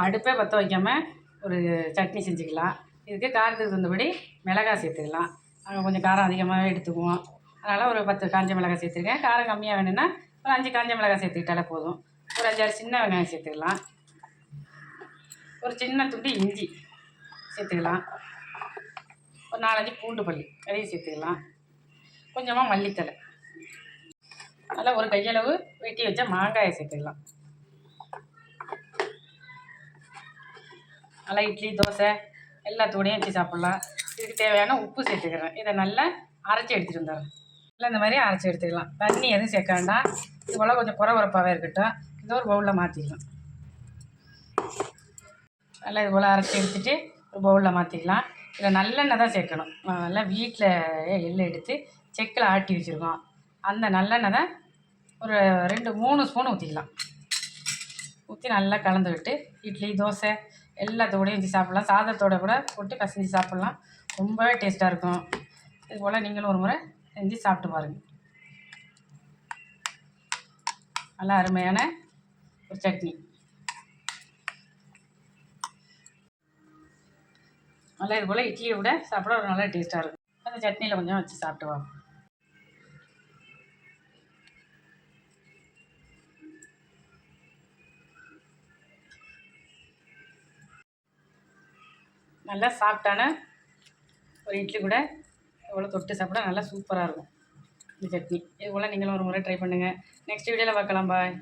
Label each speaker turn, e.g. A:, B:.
A: அடுப்பே பற்ற வைக்காமல் ஒரு சட்னி செஞ்சுக்கலாம். இதுக்கு காரத்துக்கு தகுந்தபடி மிளகாய் சேர்த்துக்கலாம். நாங்கள் கொஞ்சம் காரம் அதிகமாகவே எடுத்துக்குவோம். அதனால் ஒரு பத்து காஞ்ச மிளகாய் சேர்த்துருக்கேன். காரம் கம்மியாக வேணும்னா ஒரு அஞ்சு காஞ்ச மிளகாய் சேர்த்துக்கிட்டாலே போதும். ஒரு அஞ்சாறு சின்ன வெங்காயம் சேர்த்துக்கலாம். ஒரு சின்ன துண்டு இஞ்சி சேர்த்துக்கலாம். ஒரு நாலஞ்சு பூண்டு பள்ளி அதையும் சேர்த்துக்கலாம். கொஞ்சமாக மல்லித்தலை நல்லா ஒரு கையளவு வெட்டி வச்ச மாங்காயை சேர்த்துக்கலாம். நல்லா இட்லி தோசை எல்லாத்தோடையும் வச்சு சாப்பிட்லாம். இதுக்கு தேவையான உப்பு சேர்த்துக்கிறேன். இதை நல்லா அரைச்சி எடுத்துகிட்டு வந்துடுறேன். நல்லா இந்த மாதிரி அரைச்சி எடுத்துக்கலாம். தண்ணி எதுவும் சேர்க்க வேண்டாம். இது போல் கொஞ்சம் குறை இருக்கட்டும். இதை ஒரு பவுலில் மாற்றிக்கலாம் நல்லா இது போல் அரைச்சி எடுத்துட்டு ஒரு பவுலில் மாற்றிக்கலாம் இதில் நல்லெண்ணெய் தான் சேர்க்கணும். நல்லா வீட்டில் எள்ளு எடுத்து செக்கில் ஆட்டி வச்சுருக்கோம். அந்த நல்லெண்ணெய் தான் ஒரு ரெண்டு மூணு ஸ்பூன் ஊற்றிக்கலாம் ஊற்றி நல்லா கலந்து விட்டு இட்லி தோசை எல்லாத்தோடையும் வச்சு சாப்பிட்லாம். சாதத்தோட கூட போட்டு பசஞ்சு சாப்பிட்லாம். ரொம்பவே டேஸ்ட்டாக இருக்கும். இது போல் நீங்களும் ஒரு முறை செஞ்சு சாப்பிட்டு பாருங்கள் நல்லா அருமையான ஒரு சட்னி. நல்லா இது போல் இட்லியை விட சாப்பிட ஒரு நல்ல டேஸ்ட்டாக இருக்கும். அந்த சட்னியில் கொஞ்சம் வச்சு சாப்பிட்டு வாங்க நல்லா சாஃப்டான ஒரு இட்லி கூட இவ்வளோ தொட்டு சாப்பிட நல்லா சூப்பராக இருக்கும். இந்த சட்னி. இது போல் நீங்களும் ஒரு முறை ட்ரை பண்ணுங்கள் நெக்ஸ்ட் வீடியோவில் பார்க்கலாம். பாய்